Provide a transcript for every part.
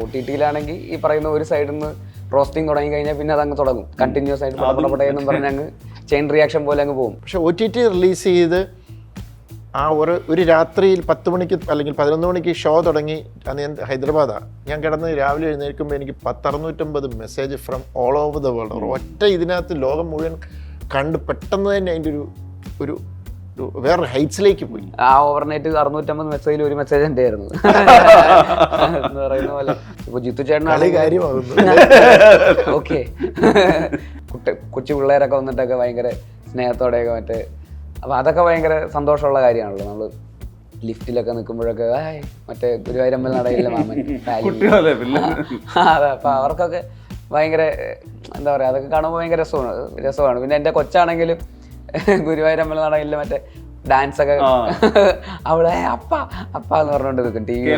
O T ടിയിലാണെങ്കിൽ ഈ പറയുന്ന ഒരു സൈഡിൽ നിന്ന് റോസ്റ്റിംഗ് തുടങ്ങി കഴിഞ്ഞാൽ പിന്നെ അതങ്ങ് തുടങ്ങും. കണ്ടിന്യൂസ് ആയിട്ട് പടപടപടേ എന്നും പറഞ്ഞ് അങ്ങ് ചെയിൻ റിയാക്ഷൻ പോലെ അങ്ങ് പോകും. പക്ഷെ ഒ ടി ടി റിലീസ് ചെയ്ത് ആ ഒരു ഒരു രാത്രിയിൽ പത്ത് മണിക്ക് അല്ലെങ്കിൽ പതിനൊന്ന് മണിക്ക് ഷോ തുടങ്ങി. അന്ന് ഞാൻ ഹൈദരാബാദാണ് ഞാൻ കിടന്ന് രാവിലെ എഴുന്നേൽക്കുമ്പോൾ എനിക്ക് പത്തറുന്നൂറ്റമ്പത് message from all over the world ഒറ്റ ഇതിനകത്ത് ലോകം മുഴുവൻ കണ്ട് പെട്ടെന്ന് തന്നെ അതിന്റെ ഒരു ഒരു ഒരു വേറെ ഹൈറ്റ്സിലേക്ക് പോയി. ആ ഓവർനൈറ്റ് അറുന്നൂറ്റമ്പത് മെസ്സേജിൽ ഒരു മെസ്സേജ് എന്റെ ആയിരുന്നു എന്ന് പറയുന്ന പോലെ. ഇപ്പൊ ജിത്തു കാര്യമാകുന്നു. ഓക്കെ കുട്ടി കൊച്ചു പിള്ളേരൊക്കെ വന്നിട്ടൊക്കെ ഭയങ്കര സ്നേഹത്തോടെയൊക്കെ മറ്റേ അപ്പോൾ അതൊക്കെ ഭയങ്കര സന്തോഷമുള്ള കാര്യമാണല്ലോ. നമ്മൾ ലിഫ്റ്റിലൊക്കെ നിൽക്കുമ്പോഴൊക്കെ "ഹായ്, മറ്റേ ഗുരുവായൂരമ്പൽ നടയില്ല മാമൻ ഫാലിമി." കുട്ടികളല്ലേ അതെ അപ്പൊ അവർക്കൊക്കെ ഭയങ്കര എന്താ പറയാ അതൊക്കെ കാണുമ്പോൾ ഭയങ്കര രസമാണ് രസമാണ്. പിന്നെ എന്റെ കൊച്ചാണെങ്കിലും ഗുരുവായൂരമ്പല നടയില്ല മറ്റേ ഡാൻസ് ഒക്കെ അവളെ അപ്പ അപ്പ എന്ന് പറഞ്ഞോണ്ട് നിൽക്കും ടി വി.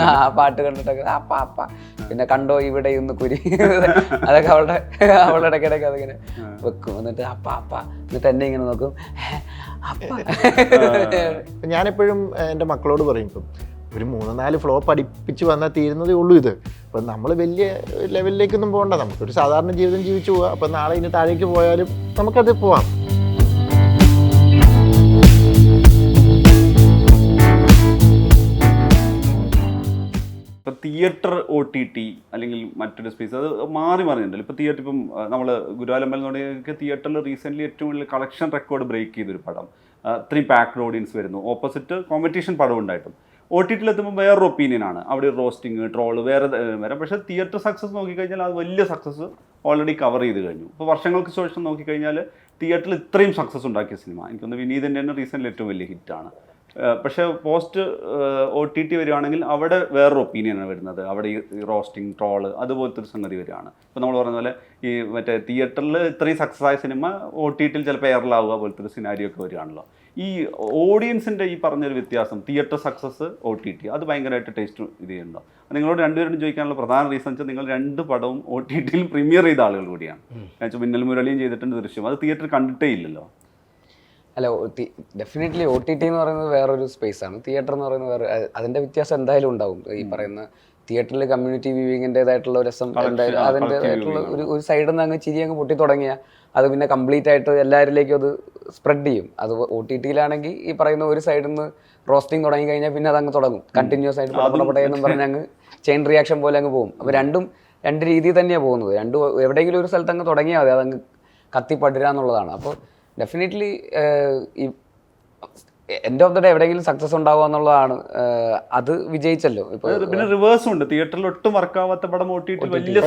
ആ പാട്ട് കണ്ടിട്ടൊക്കെ അപ്പ അപ്പ. പിന്നെ കണ്ടോ ഇവിടെ ഇന്ന് കുരി. അതൊക്കെ അവളുടെ അവളുടെ ഇടയ്ക്കിടയ്ക്ക് അതിങ്ങനെ വെക്കും. എന്നിട്ട് അപ്പ അപ്പ. എന്നിട്ട് എന്നെ ഇങ്ങനെ നോക്കും. "ഹേ, അപ്പ. ഞാനെപ്പോഴും എന്റെ എന്റെ മക്കളോട് പറയും ഇപ്പം ഒരു മൂന്ന് നാല് ഫ്ലോ പഠിപ്പിച്ച് വന്നാൽ തീരുന്നതേ ഉള്ളൂ ഇത്. അപ്പം നമ്മൾ വലിയ ലെവലിലേക്കൊന്നും പോകണ്ട. നമുക്കൊരു സാധാരണ ജീവിതം ജീവിച്ചു പോവാം. അപ്പം നാളെ ഇനി താഴേക്ക് പോയാലും നമുക്കത് പോവാം. തിയേറ്റർ ഒ ടി ടി അല്ലെങ്കിൽ മറ്റൊരു സ്പേസ് അത് മാറി മാറിയിട്ടുണ്ടല്ലോ ഇപ്പോൾ തിയേറ്റർ ഇപ്പം നമ്മൾ ഗുരുവാലമ്പൽ എന്ന് പറയുന്നതൊക്കെ തിയേറ്ററിൽ റീസെന്റ്ലി ഏറ്റവും വലിയ കളക്ഷൻ റെക്കോർഡ് ബ്രേക്ക് ചെയ്തൊരു പടം. അത്രയും പാക്ഡ് ഓഡിയൻസ് വരുന്നു. ഓപ്പോസിറ്റ് കോമ്പറ്റീഷൻ പടം ഉണ്ടായിട്ടും. ഒ ടി ടിയിൽ എത്തുമ്പോൾ വേറൊരു ഒപ്പീനിയൻ ആണ്. അവിടെ റോസ്റ്റിംഗ് ട്രോൾ വേറെ വരാം പക്ഷേ തിയേറ്റർ സക്സസ് നോക്കിക്കഴിഞ്ഞാൽ അത് വലിയ സക്സസ് ഓൾറെഡി കവർ ചെയ്ത് കഴിഞ്ഞു. ഇപ്പോൾ വർഷങ്ങൾക്ക് ശേഷം നോക്കിക്കഴിഞ്ഞാൽ തിയേറ്ററിൽ ഇത്രയും സക്സസ് ഉണ്ടാക്കിയ സിനിമ എനിക്കൊന്ന് വിനീതിന്റെ തന്നെ റീസെന്റ് ഏറ്റവും വലിയ ഹിറ്റാണ് പക്ഷേ പോസ്റ്റ് ഒ ടി ടി വരികയാണെങ്കിൽ അവിടെ വേറൊരു ഒപ്പീനിയനാണ് വരുന്നത്. അവിടെ ഈ റോസ്റ്റിംഗ് ട്രോൾ അതുപോലത്തെ ഒരു സംഗതി വരികയാണ്. ഇപ്പോൾ നമ്മൾ പറഞ്ഞ പോലെ ഈ മറ്റേ തിയേറ്ററിൽ ഇത്രയും സക്സസ് ആയ സിനിമ ഒ ടി ടിയിൽ ചിലപ്പോൾ എയറിലാവുക പോലത്തെ ഒരു സിനാരിയോ ഒക്കെ വരികയാണല്ലോ. ഈ ഓഡിയൻസിന്റെ ഈ പറഞ്ഞൊരു വ്യത്യാസം theatre success O T T അത് ഭയങ്കരമായിട്ട് ടേസ്റ്റ് ഇത് ചെയ്യുന്നുണ്ടോ? നിങ്ങളോട് രണ്ടുപേരും ചോദിക്കാനുള്ള പ്രധാന റീസൺ വെച്ചാൽ നിങ്ങൾ രണ്ട് പടവും ഒ ടി ടിയിൽ പ്രീമിയർ ചെയ്ത ആളുകൾ കൂടിയാണ്. മിന്നൽ മുരളിയും ചെയ്തിട്ടുണ്ട് ദൃശ്യം. അത് തിയേറ്റർ കണ്ടിട്ടേ ഇല്ലല്ലോ. അല്ല ഡെഫിനറ്റ്ലി ഒ ടി ടി എന്ന് പറയുന്നത് വേറൊരു സ്പേസ് ആണ്. തിയേറ്റർ എന്ന് പറയുന്നത് വേറെ അതിന്റെ വ്യത്യാസം എന്തായാലും ഉണ്ടാവും. ഈ പറയുന്ന തിയേറ്ററിൽ കമ്മ്യൂണിറ്റി വ്യൂവിങ്ങിന്റെതായിട്ടുള്ള രസം എന്തായാലും അതിന്റെതായിട്ടുള്ള ഒരു ഒരു സൈഡിൽ നിന്ന് അങ്ങ് ചിരി അങ്ങ് പൊട്ടി തുടങ്ങിയാൽ അത് പിന്നെ കംപ്ലീറ്റ് ആയിട്ട് എല്ലാവരിലേക്കും അത് സ്പ്രെഡ് ചെയ്യും. അത് ഒ ടി ടിയിലാണെങ്കിൽ ഈ പറയുന്ന ഒരു സൈഡിൽ നിന്ന് റോസ്റ്റിംഗ് തുടങ്ങി കഴിഞ്ഞാൽ പിന്നെ അത് അങ്ങ് തുടങ്ങും കണ്ടിന്യൂസ് ആയിട്ട് പടപടപടേ എന്ന് പറഞ്ഞ് അങ്ങ് ചെയിൻ റിയാക്ഷൻ പോലെ അങ്ങ് പോകും. അപ്പോൾ രണ്ടും രണ്ട് രീതിയിൽ തന്നെയാണ് പോകുന്നത്. രണ്ടും എവിടെയെങ്കിലും ഒരു സ്ഥലത്ത് അങ്ങ് തുടങ്ങിയാൽ മതി. അതങ്ങ് കത്തിപ്പടുരാന്നുള്ളതാണ്. അപ്പോൾ ഡെഫിനറ്റ്ലി ഈ എൻഡ് ഓഫ് ദ ഡേ എവിടെയെങ്കിലും സക്സസ് ഉണ്ടാവുക എന്നുള്ളതാണ് അത് വിജയിച്ചല്ലോ. ഇപ്പൊ പിന്നെ റിവേഴ്സും ഉണ്ട്. തിയേറ്ററിൽ ഒട്ടും വർക്കാവാത്ത പടം ഓട്ടിട്ട് വലിയ.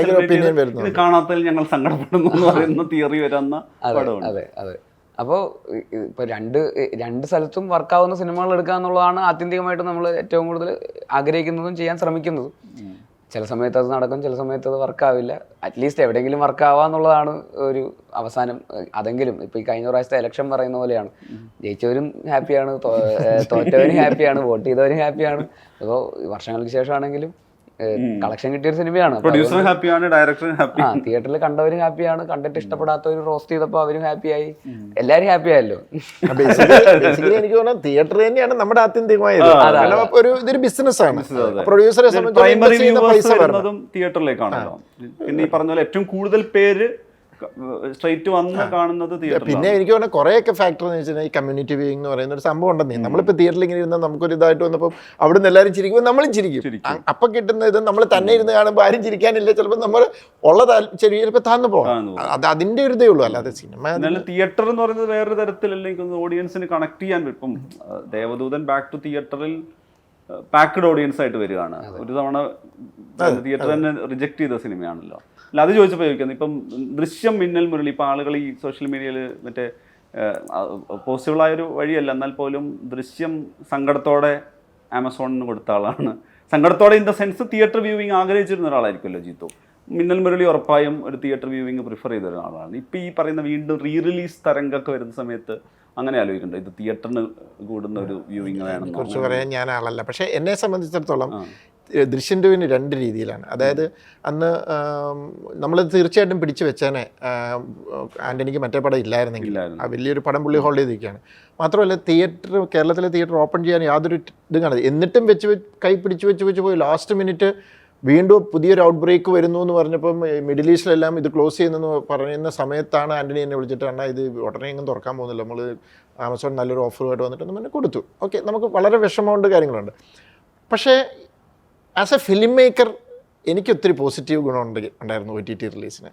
ഇത് കാണാത്തതിൽ ഞങ്ങൾ സങ്കടപ്പെടുന്നു എന്ന് പറയുന്ന തിയറി വരുന്ന അതെ അതെ അതെ. അപ്പോൾ ഇപ്പോൾ രണ്ട് രണ്ട് സ്ഥലത്തും വർക്കാവുന്ന സിനിമകൾ എടുക്കുക എന്നുള്ളതാണ് ആത്യന്തികമായിട്ട് നമ്മൾ ഏറ്റവും കൂടുതൽ ആഗ്രഹിക്കുന്നതും ചെയ്യാൻ ശ്രമിക്കുന്നതും. ചില സമയത്ത് അത് നടക്കും ചില സമയത്ത് അത് വർക്കാവില്ല അറ്റ്ലീസ്റ്റ് എവിടെയെങ്കിലും വർക്കാവാന്നുള്ളതാണ് ഒരു അവസാനം. അതെങ്കിലും ഇപ്പം ഈ കഴിഞ്ഞ പ്രാവശ്യത്തെ ഇലക്ഷൻ പറയുന്ന പോലെയാണ്. ജയിച്ചവരും ഹാപ്പിയാണ് തോറ്റവരും ഹാപ്പിയാണ് വോട്ട് ചെയ്തവരും ഹാപ്പിയാണ് അപ്പോൾ വർഷങ്ങൾക്ക് ശേഷമാണെങ്കിലും കളക്ഷൻ കിട്ടിയൊരു സിനിമയാണ്. പ്രൊഡ്യൂസർ ഹാപ്പിയാണ് ഡയറക്ടർ ഹാപ്പി ആ തിയേറ്ററിൽ കണ്ടവരും ഹാപ്പിയാണ് കണ്ടിട്ട് ഇഷ്ടപ്പെടാത്തവർ റോസ്റ്റ് ചെയ്തപ്പോൾ അവരും ഹാപ്പിയായി എല്ലാരും ഹാപ്പി ആയല്ലോ. ബേസിക്കലി എനിക്ക് തോന്നുന്നു തിയേറ്റർ തന്നെയാണ് നമ്മുടെ ആത്യന്തികമായത് ഒരു ഇതൊരു ബിസിനസ് ആണ്. പ്രൊഡ്യൂസറെ സംബന്ധിച്ച് പൈസ വരുന്നതും തിയേറ്ററിലേക്കാണല്ലോ പിന്നെ ഈ പറഞ്ഞ പോലെ ഏറ്റവും കൂടുതൽ പേര് സ്ട്രൈറ്റ് വന്ന് കാണുന്നത് പിന്നെ എനിക്ക് തോന്നുന്നത് കുറേയൊക്കെ ഫാക്ടർ എന്ന് വെച്ചാൽ ഈ കമ്മ്യൂണിറ്റി വ്യൂയിങ് എന്ന് പറയുന്ന ഒരു സംഭവം ഉണ്ടെന്നേ. നമ്മളിപ്പോൾ തിയേറ്ററിൽ ഇങ്ങനെ ഇരുന്നാൽ നമുക്കൊരു ഇതായിട്ട് വന്നപ്പോൾ അവിടെ നിന്ന് എല്ലാവരും ചിരിക്കുമ്പോൾ നമ്മളും ചിരിക്കും. അപ്പം കിട്ടുന്ന ഇത് നമ്മൾ തന്നെ ഇരുന്ന് കാണുമ്പോൾ ആരും ചിരിക്കാനില്ല. ചിലപ്പോൾ നമ്മൾ ഉള്ള ചെറിയ ചിലപ്പോൾ താന്നു പോകാം. അത് അതിന്റെ ഒരു ഇതേ ഉള്ളൂ. അല്ലാതെ സിനിമ തിയേറ്റർ എന്ന് പറയുന്നത് വേറൊരു തരത്തിലല്ല എനിക്ക് ഓഡിയൻസിന് കണക്ട് ചെയ്യാൻ. ഇപ്പം ദേവദൂതൻ ബാക്ക് ടു തിയേറ്ററിൽ പാക്ക്ഡ് ഓഡിയൻസ് ആയിട്ട് വരികയാണ്. ഒരു തവണ തിയേറ്റർ തന്നെ റിജക്ട് ചെയ്ത സിനിമയാണല്ലോ അല്ല അത് ചോദിച്ചപ്പോൾ ചോദിക്കുന്നത് ഇപ്പം ദൃശ്യം മിന്നൽ മുരളി ഇപ്പം ആളുകൾ ഈ സോഷ്യൽ മീഡിയയിൽ മറ്റേ പോസിബിളായൊരു വഴിയല്ല. എന്നാൽ പോലും ദൃശ്യം സങ്കടത്തോടെ ആമസോണിന് കൊടുത്ത ആളാണ്. സങ്കടത്തോടെ in the sense theatre viewing ആഗ്രഹിച്ചിരുന്ന ഒരാളായിരിക്കുമല്ലോ ജിത്തു. മിന്നൽ മുരളി ഉറപ്പായും ഒരു തിയേറ്റർ വ്യൂവിങ് പ്രിഫർ ചെയ്ത ഒരാളാണ്. ഇപ്പം ഈ പറയുന്ന വീണ്ടും റീ റിലീസ് തരംഗമൊക്കെ വരുന്ന സമയത്ത് അങ്ങനെ ആലോചിക്കുന്നുണ്ട് ഇത് തിയേറ്ററിന് കൂടുന്ന ഒരു വ്യൂവിങ് വേണം കുറച്ച് പറയാൻ ഞാൻ ആളല്ല. പക്ഷേ എന്നെ സംബന്ധിച്ചിടത്തോളം ദൃശ്യം ടുവിന് രണ്ട് രീതിയിലാണ്. അതായത് അന്ന് നമ്മൾ തീർച്ചയായിട്ടും പിടിച്ചു വെച്ചേനെ ആന്റണിക്ക് മറ്റേ പടം ഇല്ലായിരുന്നെങ്കിൽ. ആ വലിയൊരു പടം പുള്ളി ഹോൾഡ് ചെയ്തിരിക്കുകയാണ്. മാത്രമല്ല തിയേറ്റർ കേരളത്തിലെ തിയേറ്റർ ഓപ്പൺ ചെയ്യാൻ യാതൊരു ഇതും കാണാതെ എന്നിട്ടും വെച്ച് കൈ പിടിച്ച് വെച്ച് വെച്ച് പോയി. ലാസ്റ്റ് മിനിറ്റ് വീണ്ടും പുതിയൊരു ഔട്ട് ബ്രേക്ക് വരുന്നു എന്ന് പറഞ്ഞപ്പം മിഡിൽ ഈസ്റ്റിലെല്ലാം ഇത് ക്ലോസ് ചെയ്യുന്നെന്ന് പറയുന്ന സമയത്താണ് ആന്റണി എന്നെ വിളിച്ചിട്ട് അണ്ണാ ഇത് ഉടനെ എങ്ങും തുറക്കാൻ പോകുന്നില്ല. നമ്മൾ ആമസോൺ നല്ലൊരു ഓഫറുമായിട്ട് വന്നിട്ട് നമ്മൾ കൊടുത്തു. ഓക്കെ നമുക്ക് വളരെ വിഷമമുണ്ട് കാര്യങ്ങളുണ്ട്. പക്ഷേ ആസ് എ ഫിലിം മേക്കർ എനിക്ക് ഒത്തിരി പോസിറ്റീവ് ഗുണമുണ്ട് ഉണ്ടായിരുന്നു ഒ ടി ടി റിലീസിന്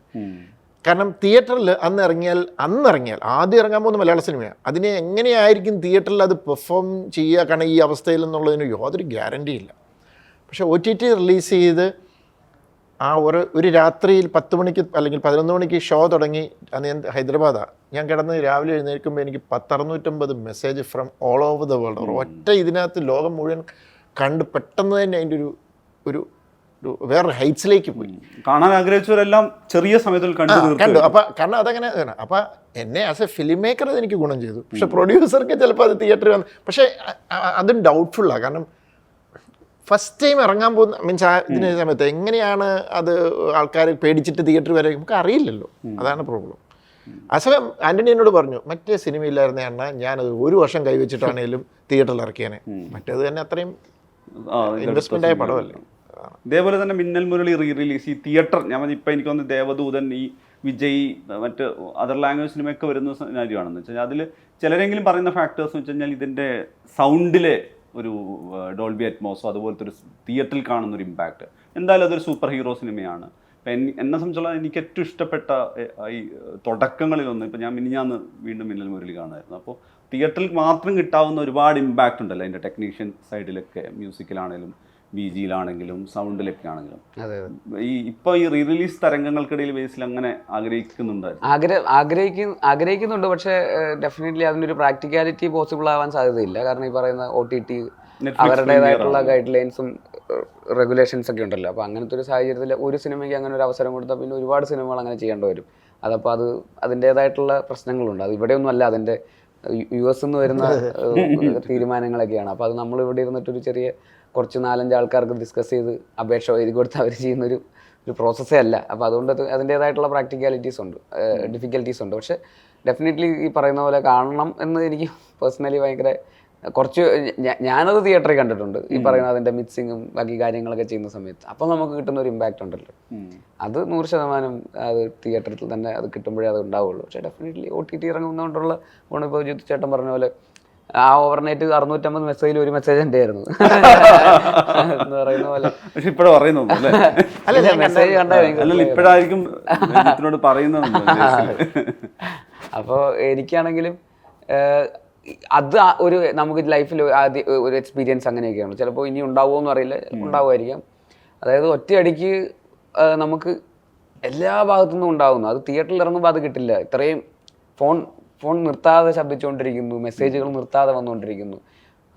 കാരണം തിയേറ്ററിൽ അന്ന് ഇറങ്ങിയാൽ അന്ന് ഇറങ്ങിയാൽ ആദ്യം ഇറങ്ങാൻ പോകുന്ന മലയാള സിനിമയാണ് അതിനെ എങ്ങനെയായിരിക്കും തിയേറ്ററിൽ അത് പെർഫോം ചെയ്യുക? കാരണം ഈ അവസ്ഥയിൽ എന്നുള്ളതിന് യാതൊരു ഗ്യാരണ്ടി ഇല്ല. പക്ഷേ ഒ ടി ടി റിലീസ് ചെയ്ത് ആ ഒരു ഒരു രാത്രിയിൽ പത്ത് മണിക്ക് അല്ലെങ്കിൽ പതിനൊന്ന് മണിക്ക് ഷോ തുടങ്ങി. അന്ന് ഞാൻ ഹൈദരാബാദാണ് ഞാൻ കിടന്ന് രാവിലെ എഴുന്നേൽക്കുമ്പോൾ എനിക്ക് പത്തറുന്നൂറ്റമ്പത് message from all over the world ഒറ്റ ഇതിനകത്ത് ലോകം മുഴുവൻ കണ്ട് പെട്ടെന്ന് തന്നെ അതിന്റെ ഒരു ഒരു വേറൊരു ഹൈറ്റ്സിലേക്ക് പോയി. കാണാൻ ആഗ്രഹിച്ചവരെല്ലാം ചെറിയ സമയത്തിൽ കണ്ടു അപ്പം തീർത്തു കണ്ടു. അപ്പൊ കാരണം അതങ്ങനെ അപ്പം എന്നെ ആസ് എ ഫിലിം മേക്കർ അത് എനിക്ക് ഗുണം ചെയ്തു. പക്ഷെ പ്രൊഡ്യൂസർക്ക് ചിലപ്പോൾ അത് തിയേറ്ററിൽ വന്ന്. പക്ഷേ അതും ഡൗട്ട്ഫുള്ളാണ് കാരണം ഫസ്റ്റ് ടൈം ഇറങ്ങാൻ പോകുന്ന മീൻസ് ആ ഇതിന് സമയത്ത് എങ്ങനെയാണ് അത് ആൾക്കാർ പേടിച്ചിട്ട് തിയേറ്റർ വരെ നമുക്ക് അറിയില്ലല്ലോ. അതാണ് പ്രോബ്ലം അസമയം ആന്റണി എന്നോട് പറഞ്ഞു മറ്റേ സിനിമയില്ലായിരുന്ന എണ്ണ ഞാനത് ഒരു വർഷം കൈവച്ചിട്ടാണേലും തിയേറ്ററിൽ ഇറക്കിയേനെ. മറ്റേത് തന്നെ അത്രയും ഇൻവെസ്റ്റ്മെന്റ് ആയ പടമല്ലേ. ഇതേപോലെ തന്നെ മിന്നൽ മുരളി റീ റിലീസ് ഈ തിയേറ്റർ ഞാൻ ഇപ്പം എനിക്ക് തോന്നുന്നു ദേവദൂതൻ ഈ വിജയ് മറ്റ് അതർ ലാംഗ്വേജ് സിനിമയൊക്കെ വരുന്ന കാര്യമാണെന്ന് വെച്ചാൽ അതിൽ ചിലരെങ്കിലും പറയുന്ന ഫാക്ടേഴ്സ് എന്ന് വെച്ച് കഴിഞ്ഞാൽ ഇതിന്റെ സൗണ്ടിലെ ഒരു ഡോൾബി അറ്റ്മോസോ അതുപോലത്തെ ഒരു തിയേറ്ററിൽ കാണുന്ന ഒരു ഇമ്പാക്റ്റ് എന്തായാലും അതൊരു സൂപ്പർ ഹീറോ സിനിമയാണ് ഇപ്പം എന്നെ സംബന്ധിച്ചുള്ള എനിക്ക് ഏറ്റവും ഇഷ്ടപ്പെട്ട ഈ തുടക്കങ്ങളിലൊന്ന് ഇപ്പം ഞാൻ മിനിഞ്ഞാന്ന് വീണ്ടും മിന്നൽ മുരളി കാണുമായിരുന്നു. അപ്പോൾ തിയേറ്ററിൽ മാത്രം കിട്ടാവുന്ന ഒരുപാട് ഇമ്പാക്റ്റ് ഉണ്ടല്ലോ അതിന്റെ ടെക്നീഷ്യൻ സൈഡിലൊക്കെ മ്യൂസിക്കിലാണെങ്കിലും ബി ജിയിലാണെങ്കിലും സൗണ്ട് ആണെങ്കിലും അതെ അതെ. ഈ ഇപ്പൊ ഈ റീ റിലീസ് തരംഗങ്ങൾക്കിടയിൽ ബേസിൽ അങ്ങനെ ആഗ്രഹിക്കുന്നുണ്ടായിരുന്നു. ആഗ്ര ആഗ്രഹിക്കുന്ന ആഗ്രഹിക്കുന്നുണ്ട് പക്ഷേ ഡെഫിനറ്റ്ലി അതിനൊരു പ്രാക്ടിക്കാലിറ്റി പോസിബിൾ ആവാൻ സാധ്യതയില്ല. കാരണം ഈ പറയുന്ന ഒ ടി ടി അവരുടേതായിട്ടുള്ള ഗൈഡ് ലൈൻസും റെഗുലേഷൻസ് ഒക്കെ ഉണ്ടല്ലോ. അപ്പോൾ അങ്ങനത്തെ ഒരു സാഹചര്യത്തിൽ ഒരു സിനിമയ്ക്ക് അങ്ങനെ ഒരു അവസരം കൊടുത്താൽ പിന്നെ ഒരുപാട് സിനിമകൾ അങ്ങനെ ചെയ്യേണ്ടി വരും. അതപ്പോൾ അത് അതിന്റേതായിട്ടുള്ള പ്രശ്നങ്ങളുണ്ട്. അത് ഇവിടെയൊന്നും അല്ല. അതിന്റെ യു എസ് നിന്ന് വരുന്ന തീരുമാനങ്ങളൊക്കെയാണ്. അപ്പോൾ അത് നമ്മൾ ഇവിടെ ഇരുന്നിട്ടൊരു ചെറിയ കുറച്ച് നാലഞ്ച് ആൾക്കാർക്ക് ഡിസ്കസ് ചെയ്ത് അപേക്ഷ എഴുതി കൊടുത്ത് അവർ ചെയ്യുന്നൊരു ഒരു പ്രോസസ്സേ അല്ല. അപ്പോൾ അതുകൊണ്ട് അത് അതിന്റേതായിട്ടുള്ള പ്രാക്ടിക്കാലിറ്റീസ് ഉണ്ട്. ഡിഫിക്കൽറ്റീസ് ഉണ്ട്. പക്ഷേ ഡെഫിനറ്റ്ലി ഈ പറയുന്ന പോലെ കാണണം എന്ന് എനിക്ക് പേഴ്സണലി ഭയങ്കര കുറച്ച് ഞാനത് തിയേറ്ററിൽ കണ്ടിട്ടുണ്ട്. ഈ പറയുന്ന അതിന്റെ മിക്സിങ്ങും ബാക്കി കാര്യങ്ങളൊക്കെ ചെയ്യുന്ന സമയത്ത്. അപ്പോൾ നമുക്ക് കിട്ടുന്ന ഒരു ഇമ്പാക്റ്റ് ഉണ്ടല്ലോ. അത് നൂറ് ശതമാനം അത് തിയേറ്ററിൽ തന്നെ അത് കിട്ടുമ്പോഴേ അത് ഉണ്ടാവുള്ളൂ. പക്ഷേ ഡെഫിനറ്റ്ലി ഒ ടി ടി ഇറങ്ങുന്നതുകൊണ്ടുള്ള ഗുണം ഇപ്പോൾ ജിത്തു ചേട്ടൻ പറഞ്ഞ പോലെ ആ ഓവർനൈറ്റ് അറുന്നൂറ്റമ്പത് മെസ്സേജിൽ ഒരു മെസ്സേജ് എന്റെ ആയിരുന്നു എന്ന് പറയുന്ന പോലെ. പക്ഷെ ഇപ്പോഴും പറയുന്നു അല്ലേ? അല്ല, മെസ്സേജ് അല്ലല്ല ഇപ്പോഴായിരിക്കും പറയുന്നത് അപ്പോൾ എനിക്കാണെങ്കിലും അത് ഒരു നമുക്ക് ലൈഫിൽ ആദ്യ ഒരു എക്സ്പീരിയൻസ് അങ്ങനെയൊക്കെയാണ്. ചിലപ്പോൾ ഇനി ഉണ്ടാവുമോ എന്ന് അറിയില്ല ഉണ്ടാവുമായിരിക്കാം. അതായത് ഒറ്റയടിക്ക് നമുക്ക് എല്ലാ ഭാഗത്തു നിന്നും ഉണ്ടാവുന്നു. അത് തിയേറ്ററിൽ ഇറങ്ങുമ്പോൾ അത് കിട്ടില്ല. ഇത്രയും ഫോൺ ഫോൺ നിർത്താതെ ശബ്ദിച്ചുകൊണ്ടിരിക്കുന്നു മെസ്സേജുകൾ നിർത്താതെ വന്നുകൊണ്ടിരിക്കുന്നു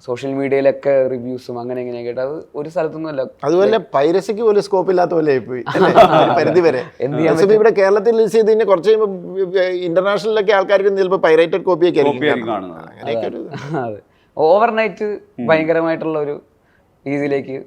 സോഷ്യൽ മീഡിയയിലൊക്കെ റിവ്യൂസും അങ്ങനെ ഇങ്ങനെ കേട്ടത് അത് ഒരു സ്ഥലത്തൊന്നുമല്ല. അതുപോലെ പൈരസിക്ക് പോലും സ്കോപ്പ് ഇല്ലാത്ത പോലെ ആയിപ്പോയി അല്ലേ? പരിധി വരെ. ഇവിടെ കേരളത്തിൽ റിലീസ് ചെയ്ത് കഴിഞ്ഞാൽ കുറച്ച് കഴിയുമ്പോൾ ഇന്റർനാഷണലിലൊക്കെ ആൾക്കാർക്ക് ചിലപ്പോൾ പൈറേറ്റഡ് കോപ്പി ഒക്കെ ആയിരിക്കും. ആയിരിക്കും കാണുന്നത്. അങ്ങനെയൊക്കെ ഒരു അതെ. ഓവർനൈറ്റ് ഭയങ്കരമായിട്ടുള്ള ഒരു രീതിയിലേക്ക്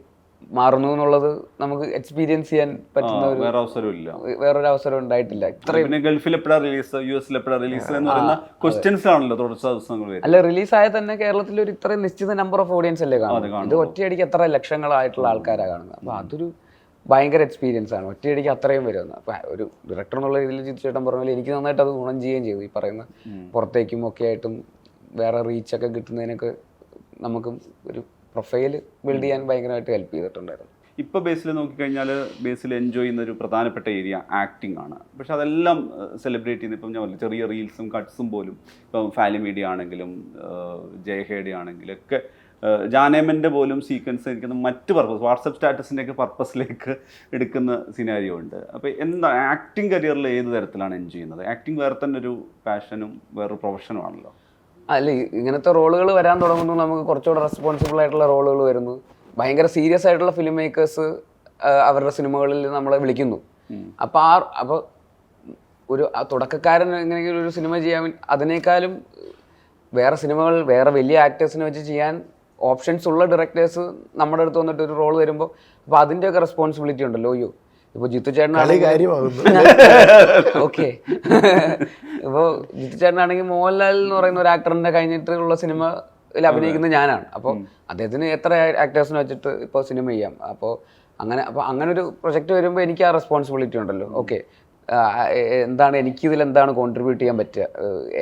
മാറുന്നു എന്നുള്ളത് നമുക്ക് എക്സ്പീരിയൻസ് ചെയ്യാൻ പറ്റുന്ന ഒരു വേറെ അവസരമില്ല വേറൊരു അവസരം ഉണ്ടായിട്ടില്ല. ഇത്രയും പിന്നെ ഗൾഫിൽ എപ്പോഴാ റിലീസ് യു എസിൽ എപ്പോഴാണ് റിലീസ് എന്ന് പറയുന്ന ക്വസ്റ്റ്യൻസ് ആണല്ലോ തുടർച്ച ദിവസങ്ങൾ വരും അല്ല റിലീസായ തന്നെ കേരളത്തിൽ ഒരു ഇത്രയും നിശ്ചിത നമ്പർ ഓഫ് ഓഡിയൻസ് അല്ലേ കാണുന്നത്? കാണുന്നു. ഇത് ഒറ്റയടിക്ക് എത്ര ലക്ഷങ്ങളായിട്ടുള്ള ആൾക്കാരാണ് കാണുന്നത്. അപ്പോൾ അതൊരു ഭയങ്കര എക്സ്പീരിയൻസ് ആണ്. ഒറ്റയടിക്ക് അത്രയും വരുന്നത്. അപ്പൊ ഒരു ഡയറക്ടർ എന്നുള്ള രീതിയിൽ ചിത്രം പറഞ്ഞാൽ എനിക്ക് നന്നായിട്ട് അത് ഗുണം ചെയ്യുകയും ചെയ്തു. ഈ പറയുന്ന പുറത്തേക്കും ഒക്കെ ആയിട്ടും വേറെ റീച്ചൊക്കെ കിട്ടുന്നതിനൊക്കെ നമുക്കും ഒരു പ്രൊഫൈൽ ബിൽഡ് ചെയ്യാൻ ഭയങ്കരമായിട്ട് ഹെൽപ്പ് ചെയ്തിട്ടുണ്ടായിരുന്നു. ഇപ്പോൾ ബേസിൽ നോക്കിക്കഴിഞ്ഞാൽ ബേസിൽ എൻജോയ് ചെയ്യുന്ന ഒരു പ്രധാനപ്പെട്ട ഏരിയ ആക്ടിംഗ് ആണ്. പക്ഷെ അതെല്ലാം സെലിബ്രേറ്റ് ചെയ്യുന്ന ഇപ്പം ഞാൻ പറഞ്ഞു ചെറിയ റീൽസും കട്ട്സും പോലും ഇപ്പം ഫാലി മീഡിയ ആണെങ്കിലും ജയഹേഡി ആണെങ്കിലും ഒക്കെ ജാനേമന്റെ പോലും സീക്വൻസ് ഇരിക്കുന്ന മറ്റ് പർപ്പസ് വാട്സപ്പ് സ്റ്റാറ്റസിന്റെ ഒക്കെ പർപ്പസിലേക്ക് എടുക്കുന്ന സിനാരിയോ ഉണ്ട്. അപ്പോൾ എന്താ ആക്ടിങ് കരിയറിൽ ഏത് തരത്തിലാണ് എൻജോയ് ചെയ്യുന്നത്? ആക്ടിങ് വേറെ തന്നെ ഒരു പാഷനും വേറൊരു പ്രൊഫഷനും ആണല്ലോ. അല്ല ഇങ്ങനത്തെ റോളുകൾ വരാൻ തുടങ്ങുന്നു. നമുക്ക് കുറച്ചുകൂടെ റെസ്പോൺസിബിൾ ആയിട്ടുള്ള റോളുകൾ വരുന്നു. ഭയങ്കര സീരിയസ് ആയിട്ടുള്ള ഫിലിം മേക്കേഴ്സ് അവരുടെ സിനിമകളിൽ നമ്മളെ വിളിക്കുന്നു. അപ്പോൾ ആ അപ്പോൾ ഒരു തുടക്കക്കാരൻ എങ്ങനെയെങ്കിലും ഒരു സിനിമ ചെയ്യാൻ അതിനേക്കാളും വേറെ സിനിമകൾ വേറെ വലിയ ആക്ടേഴ്സിനെ വെച്ച് ചെയ്യാൻ ഓപ്ഷൻസ് ഉള്ള ഡയറക്ടേഴ്സ് നമ്മുടെ അടുത്ത് വന്നിട്ട് ഒരു റോൾ വരുമ്പോൾ അപ്പോൾ അതിന്റെയൊക്കെ റെസ്പോൺസിബിലിറ്റി ഉണ്ടല്ലോ. അയ്യോ ഇപ്പോൾ ജിത്തു ചേട്ടനാണെങ്കിൽ ഓക്കെ ഇപ്പോൾ ജിത്തു ചേട്ടനാണെങ്കിൽ മോഹൻലാൽ എന്ന് പറയുന്ന ഒരു ആക്ടറിന്റെ കഴിഞ്ഞിട്ടുള്ള സിനിമ അഭിനയിക്കുന്നത് ഞാനാണ്. അപ്പോൾ അദ്ദേഹത്തിന് എത്ര ആക്ടേഴ്സിനെ വെച്ചിട്ട് ഇപ്പോൾ സിനിമ ചെയ്യാം? അപ്പോൾ അങ്ങനെ അപ്പോൾ അങ്ങനെ ഒരു പ്രൊജക്റ്റ് വരുമ്പോൾ എനിക്ക് ആ റെസ്പോൺസിബിലിറ്റി ഉണ്ടല്ലോ. ഓക്കെ എന്താണ് എനിക്ക് എനിക്കിതിൽ എന്താണ് കോൺട്രിബ്യൂട്ട് ചെയ്യാൻ പറ്റുക?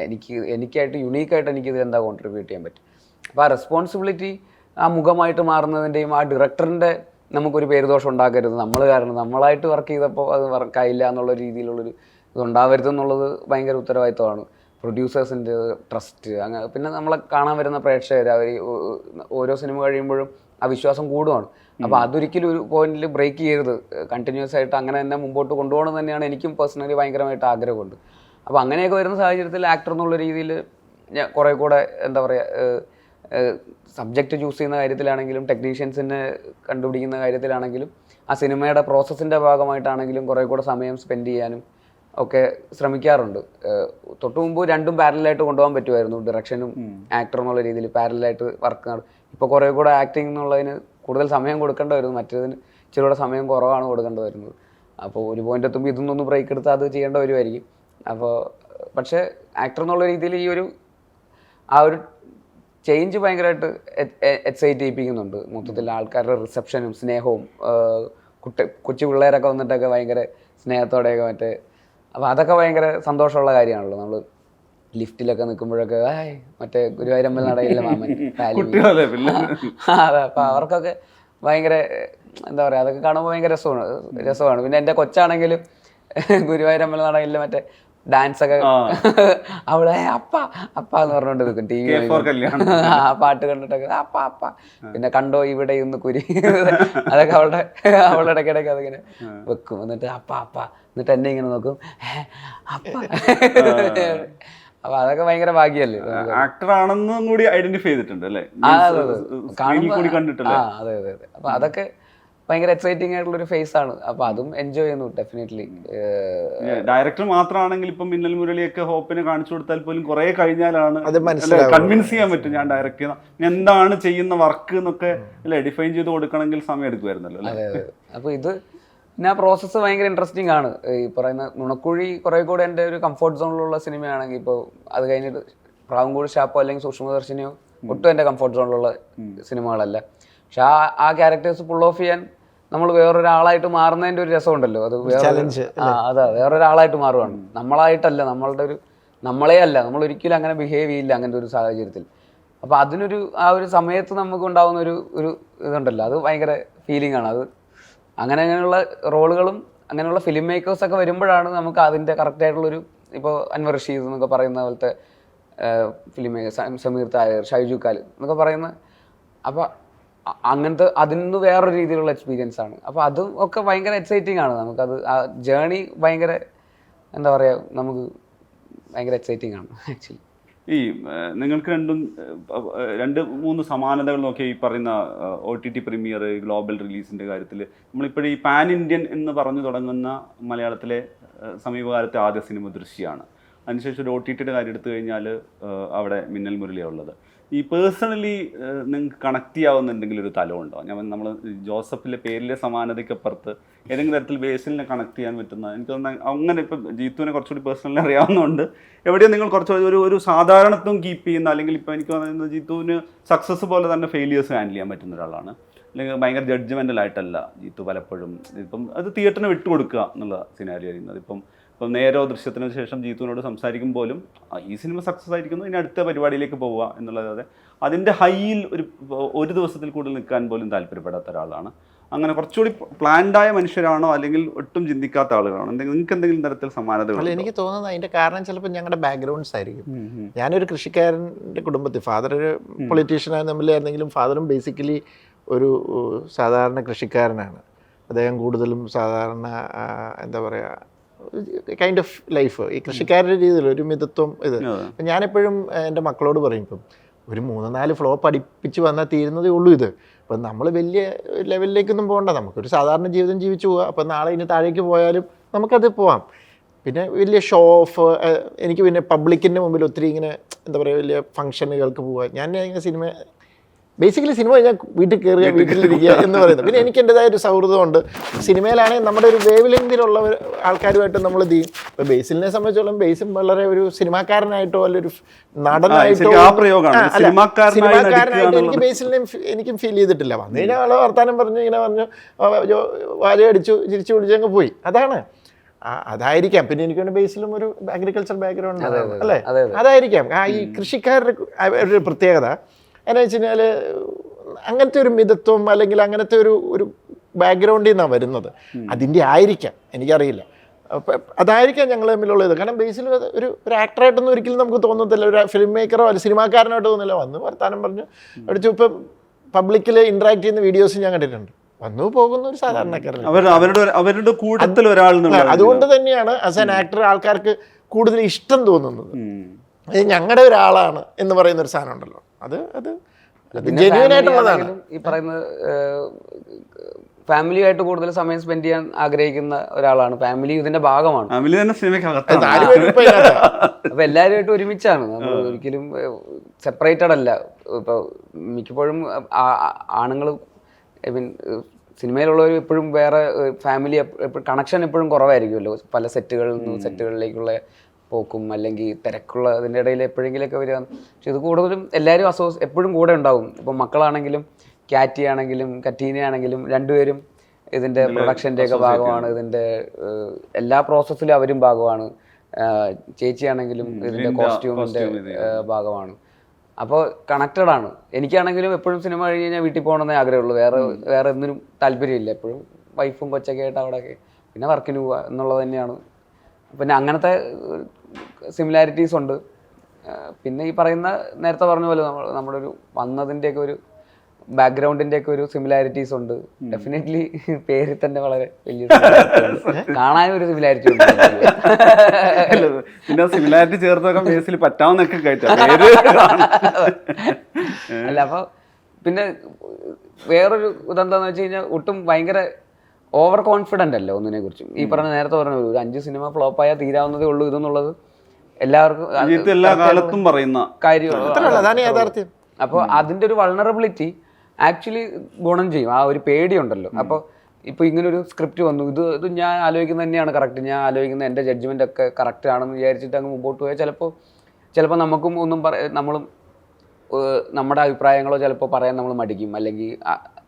എനിക്ക് എനിക്കായിട്ട് യുണീക്കായിട്ട് എനിക്കിതിൽ എന്താ കോൺട്രിബ്യൂട്ട് ചെയ്യാൻ പറ്റുക? അപ്പോൾ ആ റെസ്പോൺസിബിലിറ്റി ആ മുഖമായിട്ട് മാറുന്നതിന്റെയും ആ ഡയറക്ടറിന്റെ നമുക്കൊരു പേരുദോഷം ഉണ്ടാക്കരുത്. നമ്മൾ കാരണം നമ്മളായിട്ട് വർക്ക് ചെയ്തപ്പോൾ അത് വർക്കായില്ല എന്നുള്ള രീതിയിലുള്ളൊരു ഇത് ഉണ്ടാവരുത് എന്നുള്ളത് ഭയങ്കര ഉത്തരവാദിത്തമാണ് പ്രൊഡ്യൂസേഴ്സിന്റെ ട്രസ്റ്റ് അങ്ങനെ പിന്നെ നമ്മളെ കാണാൻ വരുന്ന പ്രേക്ഷകർ അവർ ഓരോ സിനിമ കഴിയുമ്പോഴും ആ വിശ്വാസം കൂടുവാണ് അപ്പോൾ അതൊരിക്കലും ഒരു പോയിന്റിൽ ബ്രേക്ക് ചെയ്യരുത്. കണ്ടിന്യൂസ് ആയിട്ട് അങ്ങനെ തന്നെ മുമ്പോട്ട് കൊണ്ടുപോകണം തന്നെയാണ് എനിക്കും പേഴ്സണലി ഭയങ്കരമായിട്ട് ആഗ്രഹമുണ്ട്. അപ്പോൾ അങ്ങനെയൊക്കെ വരുന്ന സാഹചര്യത്തിൽ ആക്ടർ എന്നുള്ള രീതിയിൽ ഞാൻ കുറേ കൂടെ എന്താ പറയുക സബ്ജക്റ്റ് ചൂസ് ചെയ്യുന്ന കാര്യത്തിലാണെങ്കിലും ടെക്നീഷ്യൻസിനെ കണ്ടുപിടിക്കുന്ന കാര്യത്തിലാണെങ്കിലും ആ സിനിമയുടെ പ്രോസസ്സിന്റെ ഭാഗമായിട്ടാണെങ്കിലും കുറേ കൂടെ സമയം സ്പെൻഡ് ചെയ്യാനും ഒക്കെ ശ്രമിക്കാറുണ്ട്. തൊട്ടു മുമ്പ് രണ്ടും പാരലായിട്ട് കൊണ്ടുപോകാൻ പറ്റുമായിരുന്നു. ഡയറക്ഷനും ആക്ടർ എന്നുള്ള രീതിയിൽ പാരലായിട്ട് വർക്ക് നട ഇപ്പോൾ കുറേ കൂടെ ആക്ടിങ് എന്നുള്ളതിന് കൂടുതൽ സമയം കൊടുക്കേണ്ടി വരുന്നു മറ്റേതിന് ഇച്ചിരി കൂടെ സമയം കുറവാണ് കൊടുക്കേണ്ടി വരുന്നത് അപ്പോൾ ഒരു പോയിന്റ് എത്തുമ്പോൾ ഇതൊന്നൊന്ന് ബ്രേക്ക് എടുത്ത് അത് ചെയ്യേണ്ട വരുമായിരിക്കും അപ്പോൾ പക്ഷേ ആക്ടർ എന്നുള്ള രീതിയിൽ ഈ ഒരു ആ ഒരു ചേഞ്ച് ഭയങ്കരമായിട്ട് എക്സൈറ്റ് ചെയ്യിപ്പിക്കുന്നുണ്ട്. മൊത്തത്തിൽ ആൾക്കാരുടെ റിസപ്ഷനും സ്നേഹവും കുട്ടി കൊച്ചു പിള്ളേരൊക്കെ വന്നിട്ടൊക്കെ ഭയങ്കര സ്നേഹത്തോടെയൊക്കെ മറ്റേ അപ്പോൾ അതൊക്കെ ഭയങ്കര സന്തോഷമുള്ള കാര്യമാണല്ലോ. നമ്മൾ ലിഫ്റ്റിലൊക്കെ നിൽക്കുമ്പോഴൊക്കെ ആയ് മറ്റേ ഗുരുവായൂരമ്പൽ നടയില്ല മാമൻ അതെ അപ്പോൾ അവർക്കൊക്കെ ഭയങ്കര എന്താ പറയുക അതൊക്കെ കാണുമ്പോൾ ഭയങ്കര രസമാണ് രസമാണ്. പിന്നെ എന്റെ കൊച്ചാണെങ്കിലും ഗുരുവായൂരമ്പൽ നടയില്ല മറ്റേ ഡാൻസ് ഒക്കെ അവളെ അപ്പ അപ്പ എന്ന് പറഞ്ഞോണ്ട് നിൽക്കും ടി. വി. ആ പാട്ട് കണ്ടിട്ടൊക്കെ അപ്പ അപ്പ. പിന്നെ കണ്ടോ ഇവിടെ ഇന്ന് കുരി. അതൊക്കെ അവളുടെ അവളുടെ ഇടയ്ക്കിടയ്ക്ക് അതിങ്ങനെ വെക്കും. എന്നിട്ട് അപ്പ അപ്പ. എന്നിട്ട് എന്നെ ഇങ്ങനെ നോക്കും. അപ്പ. അപ്പൊ അതൊക്കെ ഭയങ്കര ഭാഗ്യല്ലേ ആക്ടർ ആണെന്നും കൂടി ഐഡന്റിഫൈ ചെയ്തിട്ടുണ്ട് അല്ലേ? അതെ അതെ അതെ. അപ്പൊ അതൊക്കെ ഭയങ്കര എക്സൈറ്റിംഗ് ആയിട്ടുള്ള ഒരു ഫേസ് ആണ്. അപ്പൊ അതും എൻജോയ് ചെയ്യുന്നു ഡെഫിനറ്റ്ലി ഡയറക്ടർ മാത്രമാണെങ്കിൽ ഇപ്പം മിന്നൽ മുരളിയൊക്കെ ഹോപ്പിനെ കാണിച്ചു കൊടുത്താൽ പോലും കുറെ കഴിഞ്ഞാലാണ് അത് കൺവിൻസ് ചെയ്യാൻ പറ്റും ഞാൻ ഡയറക്ട് ചെയ്യുന്ന. എന്താണ് ചെയ്യുന്ന വർക്ക് എന്നൊക്കെ അല്ലെ ഡിഫൈൻ ചെയ്ത് കൊടുക്കണമെങ്കിൽ സമയം എടുക്കുമായിരുന്നല്ലോ അല്ലേ? അപ്പൊ ഇത് പിന്നെ ആ പ്രോസസ്സ് ഭയങ്കര ഇൻട്രസ്റ്റിംഗ് ആണ്. ഈ പറയുന്ന നുണക്കുഴി കുറെ കൂടെ എന്റെ ഒരു കംഫർട്ട് സോണിലുള്ള സിനിമയാണെങ്കിൽ ഇപ്പോൾ അത് കഴിഞ്ഞിട്ട് പ്രാവൻകൂട് ഷാപ്പോ അല്ലെങ്കിൽ സൂക്ഷ്മദർശിനിയോ ഒട്ടും എന്റെ കംഫർട്ട് സോണിലുള്ള സിനിമകളല്ല. പക്ഷെ ആ ആ ക്യാരക്ടേഴ്സ് പുൾ ഓഫ് ചെയ്യാൻ നമ്മൾ വേറൊരാളായിട്ട് മാറുന്നതിന്റെ ഒരു രസമുണ്ടല്ലോ. അത് വേറെ ആ അതെ വേറൊരാളായിട്ട് മാറുകയാണ് നമ്മളായിട്ടല്ല നമ്മളുടെ ഒരു നമ്മളേ അല്ല നമ്മൾ ഒരിക്കലും അങ്ങനെ ബിഹേവ് ചെയ്യില്ല അങ്ങനത്തെ ഒരു സാഹചര്യത്തിൽ. അപ്പോൾ അതിനൊരു ആ ഒരു സമയത്ത് നമുക്ക് ഉണ്ടാകുന്ന ഒരു ഒരു ഇതുണ്ടല്ലോ. അത് ഭയങ്കര ഫീലിംഗ് ആണ്. അത് അങ്ങനെ അങ്ങനെയുള്ള റോളുകളും അങ്ങനെയുള്ള ഫിലിം മേക്കേഴ്സൊക്കെ വരുമ്പോഴാണ് നമുക്ക് അതിന്റെ കറക്റ്റായിട്ടുള്ളൊരു ഇപ്പോൾ അൻവർ റഷീദ് എന്നൊക്കെ പറയുന്ന പോലത്തെ ഫിലിം മേക്കേഴ്സ് സമീർ തായർ ഷൈജു കാൽ എന്നൊക്കെ പറയുന്ന അപ്പോൾ അങ്ങനത്തെ അതിൽ നിന്ന് വേറൊരു രീതിയിലുള്ള എക്സ്പീരിയൻസ് ആണ്. അപ്പോൾ അതും ഒക്കെ ഭയങ്കര എക്സൈറ്റിംഗ് ആണ്. നമുക്കത് ആ ജേണി ഭയങ്കര എന്താ പറയുക നമുക്ക് ഭയങ്കര എക്സൈറ്റിംഗ് ആണ് ആക്ച്വലി ഈ നിങ്ങൾക്ക് രണ്ടും രണ്ട് മൂന്ന് സമാനതകൾ നോക്കിയാൽ ഈ പറയുന്ന O T T premiere global റിലീസിന്റെ കാര്യത്തിൽ നമ്മളിപ്പോഴും ഈ പാൻ ഇന്ത്യൻ എന്ന് പറഞ്ഞു തുടങ്ങുന്ന മലയാളത്തിലെ സമീപകാലത്തെ ആദ്യ സിനിമ ദൃശ്യമാണ് അതിനുശേഷം ഒരു ഒ ടി ടിയുടെ കാര്യം എടുത്തു കഴിഞ്ഞാൽ അവിടെ മിന്നൽ മുരളിയാണ് ഉള്ളത്. ഈ പേഴ്സണലി നിങ്ങൾക്ക് കണക്ട് ചെയ്യാവുന്ന എന്തെങ്കിലും ഒരു തലമുണ്ടോ ഞാൻ നമ്മൾ ജോസഫിലെ പേരിലെ സമാനതയ്ക്കപ്പുറത്ത് ഏതെങ്കിലും തരത്തിൽ ബേസിലിനെ കണക്ട് ചെയ്യാൻ പറ്റുന്ന എനിക്ക് അങ്ങനെ ഇപ്പം ജീത്തുവിനെ കുറച്ചുകൂടി പേഴ്സണലി അറിയാവുന്നതുകൊണ്ട് എവിടെയും നിങ്ങൾ കുറച്ച് ഒരു ഒരു സാധാരണത്വം കീപ്പ് ചെയ്യുന്ന അല്ലെങ്കിൽ ഇപ്പോൾ എനിക്ക് തോന്നുന്നത് ജീത്തുവിന് സക്സസ് പോലെ തന്നെ ഫെയിലിയേഴ്സ് ഹാൻഡിൽ ചെയ്യാൻ പറ്റുന്ന ഒരാളാണ്. അല്ലെങ്കിൽ ഭയങ്കര ജഡ്ജ്മെന്റൽ ആയിട്ടല്ല ജീത്തു പലപ്പോഴും. ഇപ്പം അത് തിയേറ്ററിന് വിട്ടുകൊടുക്കുക എന്നുള്ള സിനാരി അറിയുന്നത് ഇപ്പം ഇപ്പം നേരോ ദൃശ്യത്തിന് ശേഷം ജീത്തുവിനോട് സംസാരിക്കും പോലും ഈ സിനിമ സക്സസ് ആയിരിക്കുന്നു ഇനി അടുത്ത പരിപാടിയിലേക്ക് പോവുക എന്നുള്ളതാതെ അതിന്റെ ഹൈയിൽ ഒരു ഒരു ദിവസത്തിൽ കൂടുതൽ നിൽക്കാൻ പോലും താല്പര്യപ്പെടാത്ത ഒരാളാണ്. അങ്ങനെ കുറച്ചുകൂടി പ്ലാൻഡായ മനുഷ്യരാണോ അല്ലെങ്കിൽ ഒട്ടും ചിന്തിക്കാത്ത ആളുകളാണോ? എന്തെങ്കിലും നിങ്ങൾക്ക് എന്തെങ്കിലും തരത്തിൽ സമാനതകൾ അല്ല എനിക്ക് തോന്നുന്നത് അതിന്റെ കാരണം ചിലപ്പോൾ ഞങ്ങളുടെ ബാക്ക്ഗ്രൗണ്ട്സ് ആയിരിക്കും. ഞാനൊരു കൃഷിക്കാരന്റെ കുടുംബത്തിൽ ഫാദർ ഒരു പൊളിറ്റീഷ്യനായ തമ്മിലായിരുന്നെങ്കിലും ഫാദറും ബേസിക്കലി ഒരു സാധാരണ കൃഷിക്കാരനാണ്. അദ്ദേഹം കൂടുതലും സാധാരണ എന്താ പറയുക കൈൻഡ് ഓഫ് ലൈഫ് ഈ കൃഷിക്കാരുടെ രീതിയിൽ ഒരു മിതത്വം ഇത്. ഞാനെപ്പോഴും എന്റെ മക്കളോട് പറയും ഇപ്പം ഒരു മൂന്ന് നാല് ഫ്ലോ പഠിപ്പിച്ച് വന്നാൽ തീരുന്നതേ ഉള്ളൂ ഇത്. അപ്പം നമ്മൾ വലിയ ലെവലിലേക്കൊന്നും പോകണ്ട നമുക്കൊരു സാധാരണ ജീവിതം ജീവിച്ചു പോകാം അപ്പം നാളെ ഇനി താഴേക്ക് പോയാലും നമുക്കത് പോവാം. പിന്നെ വലിയ ഷോ ഓഫ് എനിക്ക് പിന്നെ പബ്ലിക്കിന്റെ മുമ്പിൽ ഒത്തിരി ഇങ്ങനെ എന്താ പറയുക വലിയ ഫങ്ഷനുകൾക്ക് പോവുക ഞാൻ ഇങ്ങനെ സിനിമ ബേസിക്കലി സിനിമ കഴിഞ്ഞാൽ വീട്ടിൽ കയറുക വീട്ടിലിരിക്കുക എന്ന് പറയുന്നത്. പിന്നെ എനിക്ക് എന്റെതായ ഒരു സൗഹൃദമുണ്ട്. സിനിമയിലാണെങ്കിൽ നമ്മുടെ ഒരു വേവ് ലെങ്തിലുള്ള ആൾക്കാരുമായിട്ട് നമ്മൾ ഇത് ചെയ്യും. ഇപ്പോൾ ബേസിലിനെ സംബന്ധിച്ചോളം ബേസിൽ വളരെ ഒരു സിനിമാക്കാരനായിട്ടോ അല്ലെങ്കിൽ ഒരു നടനായിട്ടോ സിനിമാക്കാരനായിട്ട് എനിക്ക് ബേസിലിനെയും എനിക്കും ഫീൽ ചെയ്തിട്ടില്ല. വന്നു കഴിഞ്ഞാൽ ആളെ വർത്താനം പറഞ്ഞു ഇങ്ങനെ പറഞ്ഞു വാലയടിച്ചു ചിരിച്ചു പിടിച്ചു അങ്ങ് പോയി. അതാണ്. അതായിരിക്കാം. പിന്നെ എനിക്ക് ബേസിലും ഒരു അഗ്രികൾച്ചർ ബാക്ക്ഗ്രൗണ്ട് അല്ലേ? അതെ, അതെ. അതായിരിക്കാം. ആ ഈ കൃഷിക്കാരുടെ ഒരു പ്രത്യേകത. എന്നാ വെച്ച് കഴിഞ്ഞാൽ അങ്ങനത്തെ ഒരു മിതത്വം അല്ലെങ്കിൽ അങ്ങനത്തെ ഒരു ഒരു ബാക്ക്ഗ്രൗണ്ടിൽ നിന്നാണ് വരുന്നത്. അതിന്റെ ആയിരിക്കാം. എനിക്കറിയില്ല. അപ്പം അതായിരിക്കാം ഞങ്ങൾ തമ്മിലുള്ള ഇത് കാരണം ബേസിൽ ഒരു ഒരു ആക്ടറായിട്ടൊന്നും ഒരിക്കലും നമുക്ക് തോന്നത്തില്ല. ഒരു ഫിലിം മേക്കറോ അല്ലെങ്കിൽ സിനിമാക്കാരനായിട്ട് തോന്നില്ല. വന്ന് വർത്താനം പറഞ്ഞു. അടിച്ചു ഇപ്പം പബ്ലിക്കിൽ ഇൻട്രാക്ട് ചെയ്യുന്ന വീഡിയോസ് ഞാൻ കണ്ടിട്ടുണ്ട്. വന്നു പോകുന്ന ഒരു സാധാരണക്കാരൻ അവർ അവരുടെ ഒരു- അവരുടെ കൂട്ടത്തിൽ ഒരാൾ എന്നുള്ള അതുകൊണ്ട് തന്നെയാണ് ആസ് ആൻ ആക്ടർ ആൾക്കാർക്ക് കൂടുതൽ ഇഷ്ടം തോന്നുന്നത്. ഞങ്ങളുടെ ഒരാളാണ് എന്ന് പറയുന്ന ഒരു സാധനം ഉണ്ടല്ലോ. അത് അത്. ആയിട്ടുള്ളതാണ്. ഈ പറയുന്ന ഫാമിലിയായിട്ട് കൂടുതൽ സമയം സ്പെൻഡ് ചെയ്യാൻ ആഗ്രഹിക്കുന്ന ഒരാളാണ്. ഫാമിലി ഇതിന്റെ ഭാഗമാണ്. ഫാമിലി തന്നെ സിനിമയ്ക്ക്. അപ്പൊ എല്ലാവരുമായിട്ട് ഒരുമിച്ചാണ്. നമ്മൾ ഒരിക്കലും സെപ്പറേറ്റഡ് അല്ല. ഇപ്പൊ മിക്കപ്പോഴും ആണുങ്ങൾ ഐ മീൻ സിനിമയിലുള്ളവർ എപ്പോഴും വേറെ ഫാമിലി കണക്ഷൻ എപ്പോഴും കുറവായിരിക്കുമല്ലോ. പല സെറ്റുകളിൽ നിന്ന് സെറ്റുകളിലേക്കുള്ള പോക്കും അല്ലെങ്കിൽ തിരക്കുള്ള അതിന്റെ ഇടയിൽ എപ്പോഴെങ്കിലുമൊക്കെ വരിക. പക്ഷെ ഇത് കൂടുതലും എല്ലാവരും അസോസ് എപ്പോഴും കൂടെ ഉണ്ടാവും. ഇപ്പം മക്കളാണെങ്കിലും കാറ്റി ആണെങ്കിലും കറ്റീന ആണെങ്കിലും രണ്ടുപേരും ഇതിന്റെ പ്രൊഡക്ഷന്റെ ഒക്കെ ഭാഗമാണ്. ഇതിന്റെ എല്ലാ പ്രോസസ്സിലും അവരും ഭാഗമാണ്. ചേച്ചിയാണെങ്കിലും ഇതിന്റെ കോസ്റ്റ്യൂമിന്റെ ഭാഗമാണ്. അപ്പോൾ കണക്റ്റഡ് ആണ്. എനിക്കാണെങ്കിലും എപ്പോഴും സിനിമ കഴിഞ്ഞ് കഴിഞ്ഞാൽ വീട്ടിൽ പോകണമെന്നേ ആഗ്രഹമുള്ളൂ. വേറെ വേറെ ഒന്നിനും താല്പര്യമില്ല. എപ്പോഴും വൈഫും കൊച്ചൊക്കെ ആയിട്ട് അവിടെയൊക്കെ. പിന്നെ വർക്കിന് പോവുക എന്നുള്ളത് തന്നെയാണ്. പിന്നെ അങ്ങനത്തെ സിമിലാരിറ്റീസ് ഉണ്ട്. പിന്നെ ഈ പറയുന്ന നേരത്തെ പറഞ്ഞ പോലെ നമ്മൾ നമ്മുടെ ഒരു വന്നതിന്റെയൊക്കെ ഒരു ബാക്ക്ഗ്രൗണ്ടിന്റെയൊക്കെ ഒരു സിമിലാരിറ്റീസ് ഉണ്ട്. ഡെഫിനറ്റ്ലി പേരിൽ തന്നെ വളരെ വലിയ കാണാനും ഒരു സിമിലാരിറ്റി ഉണ്ട്. പിന്നെ സിമിലാരിറ്റി ചേർത്തൊക്കെ ബേസിൽ പറ്റാവുന്നൊക്കെ അല്ല അപ്പൊ പിന്നെ വേറൊരു ഇതെന്താന്ന് വെച്ച് കഴിഞ്ഞാൽ ഒട്ടും ഭയങ്കര ഓവർ കോൺഫിഡന്റ് അല്ല ഒന്നിനെ കുറിച്ചും ഈ പറഞ്ഞ നേരത്തെ പറഞ്ഞ ഒരു അഞ്ച് സിനിമ ഫ്ലോപ്പ് ആയാൽ തീരാവുന്നതേ ഉള്ളൂ ഇതെന്നുള്ളത്. എല്ലാവർക്കും എല്ലാ കാലത്തും പറയുന്ന കാര്യമാണ്. അപ്പോൾ അതിന്റെ ഒരു വൾണറബിലിറ്റി ആക്ച്വലി ഗുണം ചെയ്യും. ആ ഒരു പേടിയുണ്ടല്ലോ. അപ്പോൾ ഇപ്പൊ ഇങ്ങനെ ഒരു സ്ക്രിപ്റ്റ് വന്നു. ഇത് ഇത് ഞാൻ ആലോചിക്കുന്നത് തന്നെയാണ് കറക്റ്റ് ഞാൻ ആലോചിക്കുന്ന എന്റെ ജഡ്ജ്മെന്റ് ഒക്കെ കറക്റ്റ് ആണെന്ന് വിചാരിച്ചിട്ട് അങ്ങ് മുമ്പോട്ട് പോയാൽ ചിലപ്പോൾ ചിലപ്പോൾ നമുക്കും ഒന്നും പറ നമ്മളും നമ്മുടെ അഭിപ്രായങ്ങളോ ചിലപ്പോൾ പറയാൻ നമ്മൾ മടിക്കും. അല്ലെങ്കിൽ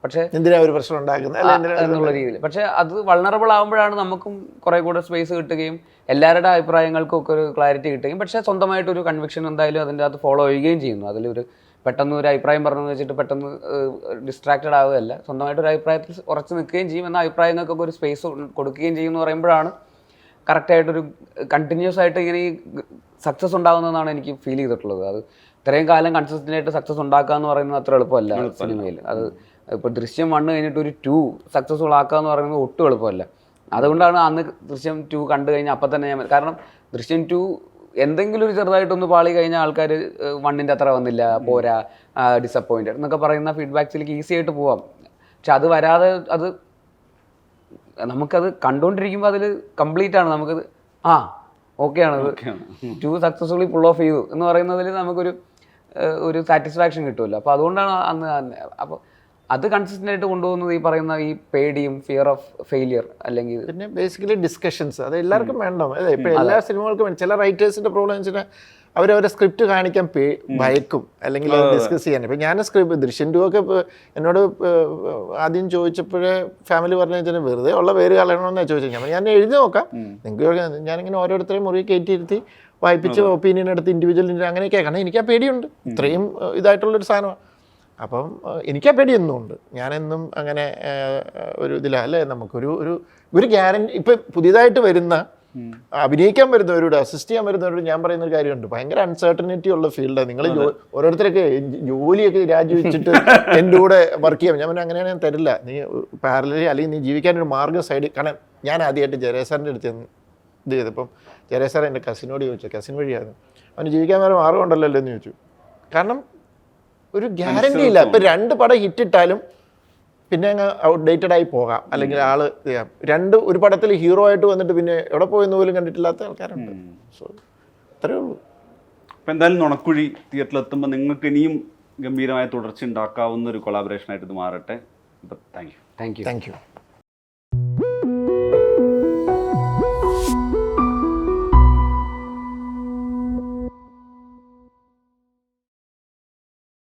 പക്ഷേ എന്തിനാ ഒരു പ്രശ്നം ഉണ്ടാക്കുന്നത്? എന്നുള്ള രീതിയിൽ. പക്ഷെ അത് വൾണറബിൾ ആകുമ്പോഴാണ് നമുക്കും കുറെ കൂടെ സ്പേസ് കിട്ടുകയും എല്ലാവരുടെ അഭിപ്രായങ്ങൾക്കും ഒക്കെ ഒരു ക്ലാരിറ്റി കിട്ടുകയും. പക്ഷേ സ്വന്തമായിട്ട് ഒരു കൺവിക്ഷൻ എന്തായാലും അതിന്റെ അകത്ത് ഫോളോ ചെയ്യുകയും ചെയ്യുന്നു. അതിലൊരു പെട്ടെന്ന് ഒരു അഭിപ്രായം പറഞ്ഞു വെച്ചിട്ട് പെട്ടെന്ന് ഡിസ്ട്രാക്റ്റഡ് ആവുകയല്ല. സ്വന്തമായിട്ട് ഒരു അഭിപ്രായത്തിൽ ഉറച്ചു നിൽക്കുകയും ചെയ്യും. എന്നാൽ അഭിപ്രായങ്ങൾക്കൊക്കെ ഒരു സ്പേസ് കൊടുക്കുകയും ചെയ്യും എന്ന് പറയുമ്പോഴാണ് കറക്റ്റായിട്ടൊരു കണ്ടിന്യൂസ് ആയിട്ട് ഇങ്ങനെ ഈ സക്സസ് ഉണ്ടാകുന്നതെന്നാണ് എനിക്ക് ഫീൽ ചെയ്തിട്ടുള്ളത്. അത് ഇത്രയും കാലം കൺസിസ്റ്റന്റ് ആയിട്ട് സക്സസ് ഉണ്ടാക്കുക എന്ന് പറയുന്നത് അത്ര എളുപ്പമല്ല സിനിമയിൽ. അത് ഇപ്പോൾ ദൃശ്യം വണ്ണ് കഴിഞ്ഞിട്ട് ഒരു ടു സക്സസ്ഫുൾ ആക്കുക എന്ന് പറയുന്നത് ഒട്ടും എളുപ്പമല്ല. അതുകൊണ്ടാണ് അന്ന് ദൃശ്യം ടു കണ്ടു കഴിഞ്ഞാൽ അപ്പം തന്നെ ഞാൻ കാരണം ദൃശ്യം ടു എന്തെങ്കിലും ഒരു ചെറുതായിട്ടൊന്ന് പാളി കഴിഞ്ഞാൽ ആൾക്കാർ വണ്ണിന്റെ അത്ര വന്നില്ല പോരാ ഡിസപ്പോയിന്റഡ് എന്നൊക്കെ പറയുന്ന ഫീഡ്ബാക്സിലേക്ക് ഈസി ആയിട്ട് പോവാം. പക്ഷെ അത് വരാതെ അത് നമുക്കത് കണ്ടുകൊണ്ടിരിക്കുമ്പോൾ അതിൽ കംപ്ലീറ്റ് ആണ്. നമുക്കത് ആ ഓക്കെ ആണ്. ടു സക്സസ്ഫുള്ളി പുൾ ഓഫ് ചെയ്തു എന്ന് പറയുന്നതിൽ നമുക്കൊരു ഒരു സാറ്റിസ്ഫാക്ഷൻ കിട്ടുമല്ലോ. അപ്പോൾ അതുകൊണ്ടാണ് അന്ന് അപ്പോൾ അത് കൺസിസ്റ്റന്റ് ആയിട്ട് കൊണ്ടുപോകുന്നത് ഈ പറയുന്ന ഈ പേടിയും ഫിയർ ഓഫ് ഫെയിലിയർ അല്ലെങ്കിൽ പിന്നെ ബേസിക്കലി ഡിസ്കഷൻസ് അത് എല്ലാവർക്കും വേണ്ട അതെ ഇപ്പൊ എല്ലാ സിനിമകൾക്കും ചില റൈറ്റേഴ്സിന്റെ പ്രോബ്ലം വെച്ചാൽ അവരവരെ സ്ക്രിപ്റ്റ് കാണിക്കാൻ പേ ഭയക്കും. അല്ലെങ്കിൽ ഡിസ്കസ് ചെയ്യാൻ. ഇപ്പം ഞാൻ സ്ക്രിപ്റ്റ് ദൃശ്യം ടു ഒക്കെ എന്നോട് ആദ്യം ചോദിച്ചപ്പോഴേ ഫാമിലി പറഞ്ഞു വെച്ചാൽ വെറുതെ ഉള്ള പേര് കളയണമെന്നാണ് ചോദിച്ചത്. ഞാൻ ഞാൻ എഴുതി നോക്കാം. നിങ്ങൾക്ക് ഞാനിങ്ങനെ ഓരോരുത്തരെയും മുറി കയറ്റിയിരുത്തി വായിപ്പിച്ച് ഒപ്പീനിയൻ എടുത്ത് ഇൻഡിവിജ്വൽ അങ്ങനെയൊക്കെ കാരണം എനിക്ക് ആ പേടിയുണ്ട് ഇത്രയും ഇതായിട്ടുള്ളൊരു സാധനമാണ് അപ്പം എനിക്കാ പേടിയൊന്നും ഉണ്ട്. ഞാനെന്നും അങ്ങനെ ഒരു ഇതില അല്ലേ? നമുക്കൊരു ഒരു ഒരു ഗ്യാരണ്ടി ഇപ്പം പുതിയതായിട്ട് വരുന്ന അഭിനയിക്കാൻ വരുന്നവരോട് അസിസ്റ്റ് ചെയ്യാൻ വരുന്നവരോട് ഞാൻ പറയുന്ന ഒരു കാര്യമുണ്ട്. ഭയങ്കര അൺസർട്ടനിറ്റി ഉള്ള ഫീൽഡാണ് നിങ്ങൾ ഓരോരുത്തരൊക്കെ ജോലിയൊക്കെ രാജിവെച്ചിട്ട് എന്റെ കൂടെ വർക്ക് ചെയ്യാം. ഞാൻ അങ്ങനെയാണ് ഞാൻ തരില്ല. നീ പാരലി അല്ലെങ്കിൽ നീ ജീവിക്കാൻ ഒരു മാർഗം സൈഡ് കാരണം ഞാൻ ആദ്യമായിട്ട് ജയസാറിന്റെ അടുത്ത് ഇത് ചെയ്തപ്പം ജയസാർ എന്റെ കസിനോട് ചോദിച്ചു കസിൻ വഴിയാണ് അവന് ജീവിക്കാൻ വേറെ മാർഗം ഉണ്ടല്ലോ എന്ന് ചോദിച്ചു. കാരണം ഒരു ഗ്യാരണ്ടി ഇല്ല. ഇപ്പൊ രണ്ട് പടം ഹിറ്റ് ഇട്ടാലും പിന്നെ അങ്ങ് ഔട്ട്ഡേറ്റഡ് ആയി പോകാം. അല്ലെങ്കിൽ ആൾ രണ്ട് ഒരു പടത്തിൽ ഹീറോ ആയിട്ട് വന്നിട്ട് പിന്നെ എവിടെ പോയെന്ന് പോലും കണ്ടിട്ടില്ലാത്ത ആൾക്കാരുണ്ട്. സോ അത്രേ ഉള്ളൂ. അപ്പൊ എന്തായാലും നുണക്കുഴി തിയേറ്ററിൽ എത്തുമ്പോൾ നിങ്ങൾക്ക് ഇനിയും ഗംഭീരമായ തുടർച്ച ഉണ്ടാക്കാവുന്ന ഒരു കൊളാബറേഷൻ ആയിട്ട് ഇത് മാറട്ടെ. അപ്പം thank you thank you thank you